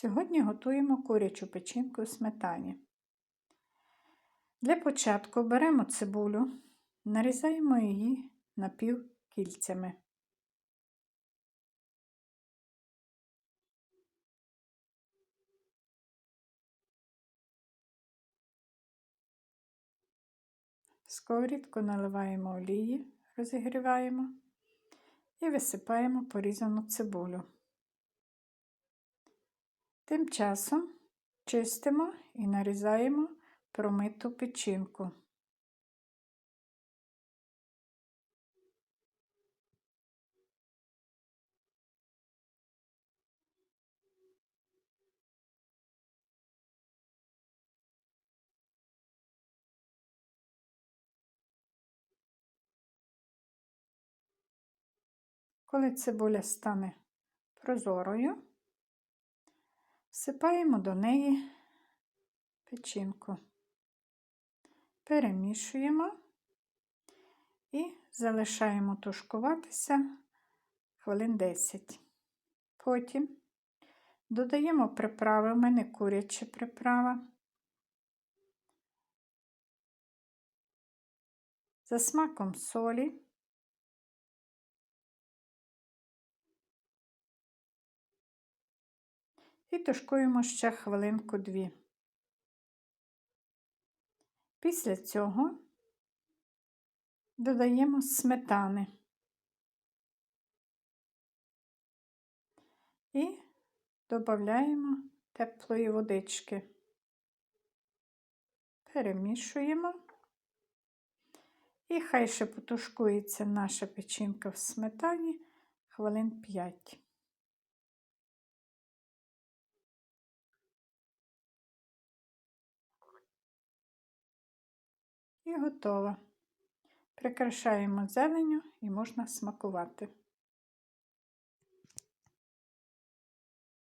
Сьогодні готуємо курячу печінку у сметані. Для початку беремо цибулю, нарізаємо її напівкільцями. В сковорідку наливаємо олії, розігріваємо і висипаємо порізану цибулю. Тим часом чистимо і нарізаємо промиту печінку. Коли цибуля стане прозорою, всипаємо до неї печінку, перемішуємо і залишаємо тушкуватися хвилин 10. Потім додаємо приправи, в мене куряча приправа. За смаком солі. І тушкуємо ще хвилинку дві. Після цього додаємо сметани і додаємо теплої водички. Перемішуємо. І хай ще потушкується наша печінка в сметані хвилин 5. І готово. Прикрашаємо зеленю і можна смакувати.